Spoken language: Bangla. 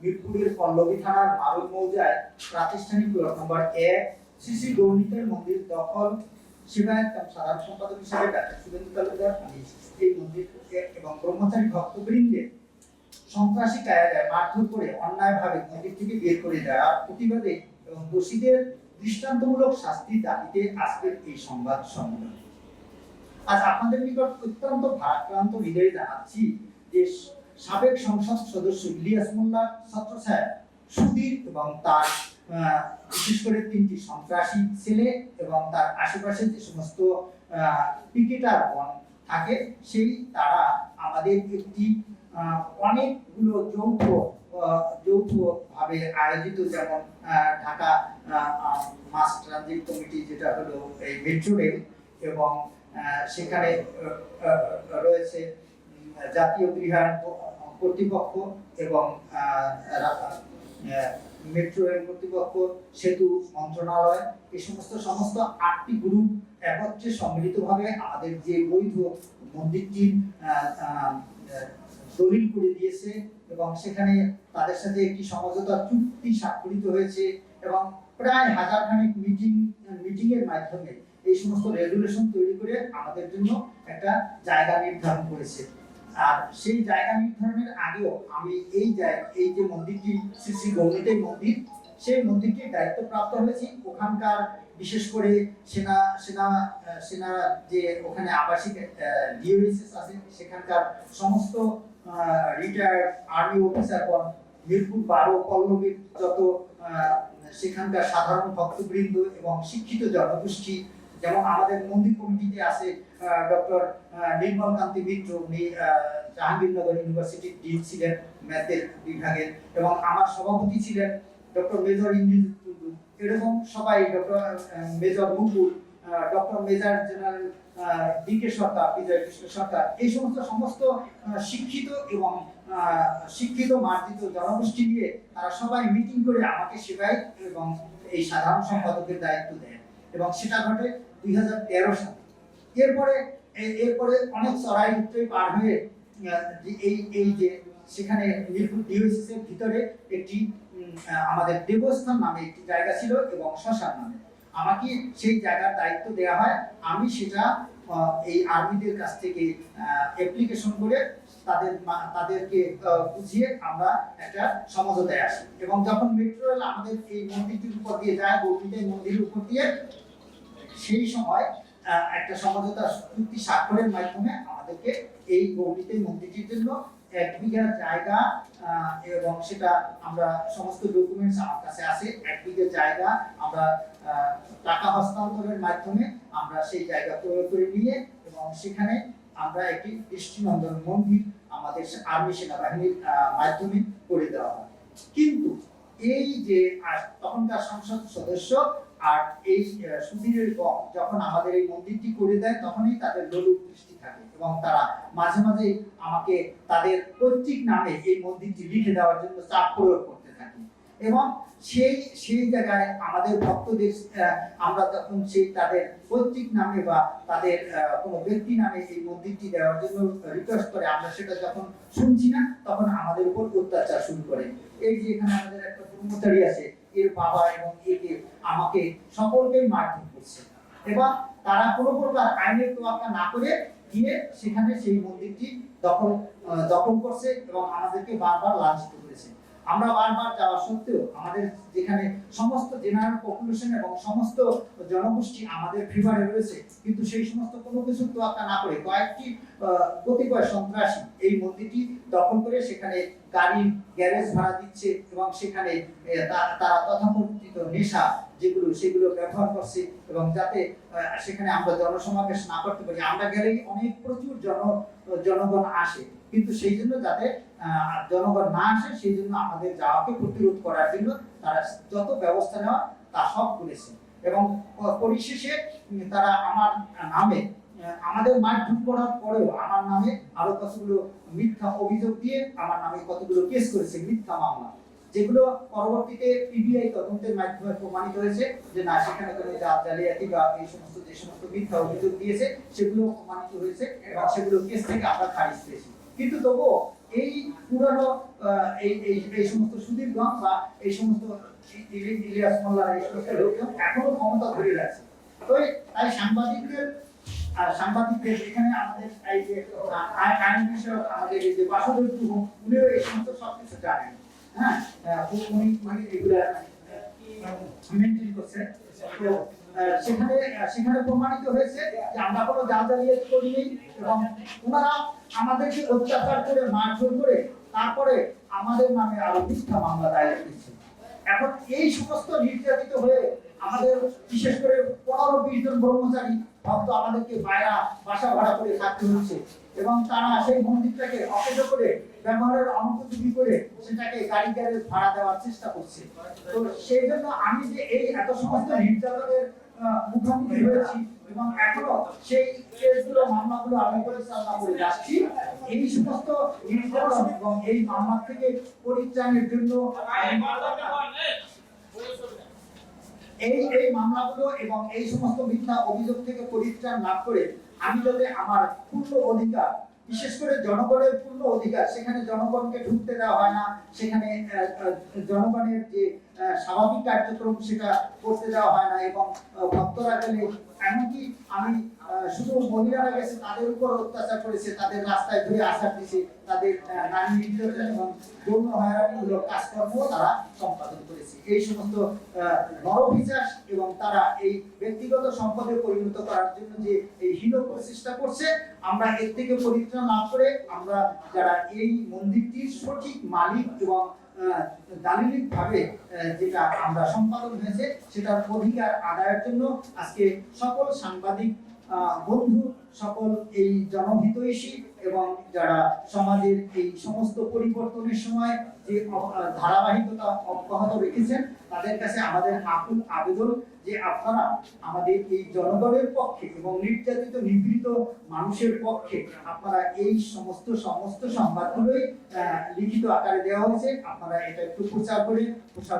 মিরপুরের পল্লবী থানার মারুল মৌজায় প্রাতিষ্ঠানিক ব্লক নম্বর এক মন্দির দখল সাধারণ সম্পাদক হিসেবে ডাক্তার শুভেন্দু তালুকদার এই মন্দির এবং ব্রহ্মচারী সন্ত্রাসী কায়দায় মারধর করে অন্যায়ভাবে মন্দির থেকে বের করে দেওয়ার প্রতিবাদে এবং দোষীদের দৃষ্টান্তমূলক শাস্তি দাবিতে আজকের এই সংবাদ সম্মেলন। আজ আপনাদের নিকট অত্যন্ত ভারাক্রান্ত হৃদয়ে জানাচ্ছি যে সাবেক সংসদ সদস্য ইলিয়াস মোল্লার ছত্রছায়া সুধীর এবং তার বিশেষ করে তিনটি সন্ত্রাসী ছেলে এবং তার আশেপাশে যে সমস্ত পিকেটার বন থাকে, সেই তারা আমাদের একটি অনেকগুলো যৌথ যৌথভাবে আয়োজিত যেমন ঢাকা মাস ট্রানজিট কমিটি যেটা হলো এই মেট্রো রেল এবং সেখানে রয়েছে জাতীয় গৃহায়ণ কর্তৃপক্ষ এবং মেট্রো রেল কর্তৃপক্ষ, সেতু মন্ত্রণালয় এই সমস্ত সমস্ত আটটি গ্রুপ একত্রে সম্মিলিতভাবে আমাদের যে বৈধ মন্দিরটির দলিল করে দিয়েছে এবং সেখানে তাদের সাথে একটি সমঝোতা চুক্তি স্বাক্ষরিত হয়েছে এবং প্রায় হাজার খানিক মিটিং, মিটিংয়ের মাধ্যমে এই সমস্ত রেগুলেশন তৈরি করে আমাদের জন্য একটা জায়গা নির্ধারণ করেছে। আর সেই জায়গা নির্ধারণের আগেও আমি এই জায়গা এই যে মন্দিরটি, শ্রী শ্রী গৌরীদেব মন্দির, সেই মন্দিরটির দায়িত্বপ্রাপ্ত হয়েছি। ওখানকার বিশেষ করে সেনা সেনা সেনা যে ওখানে আবাসিক ডিওএসএস আছে, সেখানকার সমস্ত রিটায়ার্ড আর্মি অফিসারগণ মিরপুর বারো পল্লবীর যত সেখানকার সাধারণ ভক্তবৃন্দ এবং শিক্ষিত জনগোষ্ঠী যেমন আমাদের মন্দির কমিটিতে আছে ডক্টর নির্মল কান্তি মিত্র, উনি জাহাঙ্গীরনগর ইউনিভার্সিটির ডিন ছিলেন ম্যাথের বিভাগের এবং আমার সভাপতি ছিলেন ডক্টর মেজর টুডু এরকম সবাই doctor major Mukul doctor major general D K Sarkar Bijoy Krishna Sarkar এই সমস্ত সমস্ত শিক্ষিত এবং শিক্ষিত, মার্জিত জনগোষ্ঠী নিয়ে তারা সবাই মিটিং করে আমাকে সেবাই এবং এই সাধারণ সম্পাদকের দায়িত্ব দেয়। এবং সেটা ঘটে দুই সালে। এরপরে এরপরে অনেক চড়াই উত্তরে পার হয়ে এই এই যে সেখানে মিরপুর ডিওসিস ভিতরে একটি আমাদের দেবস্থান নামে একটি জায়গা ছিল এবং শ্মশান নামে। আমাকে সেই জায়গার দায়িত্ব দেওয়া হয়। আমি সেটা এই আর্মিদের কাছ থেকে অ্যাপ্লিকেশন করে তাদের তাদেরকে বুঝিয়ে আমরা একটা সমঝোতায় আসি। এবং যখন মেট্রো রেল আমাদের এই মন্দিরটির উপর দিয়ে যায়, গৌরীদের মন্দিরের উপর দিয়ে সেই সময় একটা সমঝোতা চুক্তি স্বাক্ষরের মাধ্যমে আমাদেরকে এই গৌরীতে মন্দিরটির জন্য এক বিঘা জায়গা এবং সেটা আমরা সমস্ত ডকুমেন্টস আমার কাছে আছে। এক বিঘা জায়গা আমরা টাকা হস্তান্তরের মাধ্যমে আমরা সেই জায়গা ক্রয় করে নিয়ে, এবং সেখানে আমরা একটি দৃষ্টিনন্দন মন্দির আমাদের আর্মি সেনাবাহিনীর মাধ্যমে করে দেওয়া হয়। কিন্তু এই যে তখনকার সংসদ সদস্য আর এই সুধীরের গম যখন আমাদের এই মন্দিরটি করে দেয়, তখনই তাদের লোলুপ দৃষ্টি থাকে এবং তারা মাঝে মাঝে আমাকে তাদের পৈতৃক নামে এই মন্দিরটি লিখে দেওয়ার জন্য চাপ প্রয়োগ করতে থাকে। এবং সেই সেই জায়গায় আমাদের ভক্তদের আমরা যখন সেই তাদের পৈতৃক নামে বা তাদের কোনো ব্যক্তি নামে এই মন্দিরটি দেওয়ার জন্য রিকোয়েস্ট করে, আমরা সেটা যখন শুনছি না, তখন আমাদের উপর অত্যাচার শুরু করে। এই যে এখানে আমাদের একটা ব্রহ্মচারী আছে, এর বাবা এবং একে আমাকে সকলকেই মারধর করছে। এবং তারা কোনো প্রকার আইনের তোয়াক্কা না করে গিয়ে সেখানে সেই মন্দিরটি দখল দখল করছে এবং আমাদেরকে বারবার লাঞ্ছিত করেছে। আমরা বারবার যাওয়া সত্ত্বেও আমাদের যেখানে সমস্ত জেনারেল পপুলেশন এবং সমস্ত জনগোষ্ঠী আমাদের ফেভারে রয়েছে, কিন্তু সেই সমস্ত কোনো কিছু তোয়াক্কা না করে কয়েকটি কতিপয় সন্ত্রাসী এই মন্দিরটি দখল করে সেখানে গাড়ির গ্যারেজ ভাড়া দিচ্ছে এবং সেখানে তারা তথাকথিত নেশা যেগুলো, সেগুলো ব্যবহার করছে এবং যাতে সেখানে আমরা জনসমাবেশ না করতে পারি। আমরা গেলেই অনেক প্রচুর জন, জনগণ আসে। কিন্তু সেই জন্য যাতে জনগণ না আসে, সেই জন্য আমাদের যাওয়াকে প্রতিরোধ করার জন্য তারা যত ব্যবস্থা নেওয়া, তা সব করেছে। এবং পরিশেষে তারা আমার নামে আমাদের মারধর করার পরেও আমার নামে আরও কতগুলো মিথ্যা অভিযোগ দিয়ে আমার নামে কতগুলো কেস করেছে, মিথ্যা মামলা। যেগুলো পরবর্তীতে পিবিআই তদন্তের মাধ্যমে প্রমাণিত হয়েছে যে, না, সেখানে কোনো জাল জালিয়াতি বা এই সমস্ত, যে সমস্ত মিথ্যা অভিযোগ দিয়েছে, সেগুলো প্রমাণিত হয়েছে এবং সেগুলো কেস থেকে আমরা খারিজ পেয়েছি। কিন্তু তবুও এই পুরানো এই এই সমস্ত সুদীরগঞ্জ বা এই সমস্ত ইলিয়াস মোল্লার এই সমস্ত লোকজন এখনও ক্ষমতা ধরে রাখছে। তো তাই সাংবাদিকদের সাংবাদিকদের এখানে আমাদের এই যে আই- আইন বিষয়ক আমাদের এই যে বাসুদেব গুহ উনিও এই সমস্ত সবকিছু জানেন। হ্যাঁ? উনি মানে এগুলা মেনটেন আহ, সেখানে সেখানে প্রমাণিত হয়েছে যে আমরা কোনো জাল জালিয়াতি করিনি এবং ওনারা আমাদেরকে অত্যাচার করে, মারধর করে তারপরে আমাদের নামে আরও মিথ্যা মামলা দায়ের করেছে। এখন এই সমস্ত নির্যাতিত হয়ে আমাদের বিশেষ করে পনেরো বিশ জন ব্রহ্মচারী ভক্ত আমাদেরকে বাইরা বাসা ভাড়া করে থাকতে হচ্ছে। এবং তারা সেই মন্দিরটাকে অকেজ করে, ব্যবহারের অনুপযোগী করে সেটাকে গাড়ি গাড়ি ভাড়া দেওয়ার চেষ্টা করছে। তো সেই জন্য আমি যে এই এত সমস্ত নির্যাতনের মুখোমুখি হয়েছি এবং এখনও সেই কেসগুলো, মামলাগুলো আমি পরিচালনা করে যাচ্ছি। এই সমস্ত নির্যাতন এবং এই মামলা থেকে পরিত্রাণের জন্য এই এই মামলাগুলো এবং এই সমস্ত মিথ্যা অভিযোগ থেকে পরিত্রাণ লাভ করে আমি যাতে আমার পূর্ণ অধিকার, বিশেষ করে জনগণের পূর্ণ অধিকার, সেখানে জনগণকে ঢুকতে দেওয়া হয় না, সেখানে জনগণের যে স্বাভাবিক কার্যক্রম সেটা করতে দেওয়া হয় না এবং ভক্তরা গেলে এমনকি আমি শুধু মহিলারা গেছে তাদের উপর অত্যাচার করেছে তাদের রাস্তায় ধরে আসার দিছে তাদের নারী নির্যাতন এবং যৌন হয়রানিমূলক কাজকর্ম তারা সম্পাদন করেছে। এই সমস্ত আহ, নরবিচার এবং তারা এই ব্যক্তিগত সম্পদে পরিণত করার জন্য যে এই হীন প্রচেষ্টা করছে আমরা এর থেকে পরিত্রাণ লাভ করে আমরা যারা এই মন্দিরটির সঠিক মালিক এবং দালিলিক ভাবে যেটা আমরা সম্পাদন হয়েছে সেটার অধিকার আদায়ের জন্য আজকে সকল সাংবাদিক বন্ধু সকল এই জনহিতৈষী এবং যারা সমাজের এই সমস্ত পরিবর্তনের সময় যে ধারাবাহিকতা অব্যাহত রেখেছেন, তাদের কাছে আমাদের আকুল আবেদন যে আপনারা আমাদের এই জনগণের পক্ষে এবং নির্যাতিত নিগৃহীত মানুষের পক্ষে আপনারা এই সমস্ত সমস্ত সংবাদগুলোই লিখিত আকারে দেওয়া হয়েছে। আপনারা এটা একটু প্রচার করে প্রসার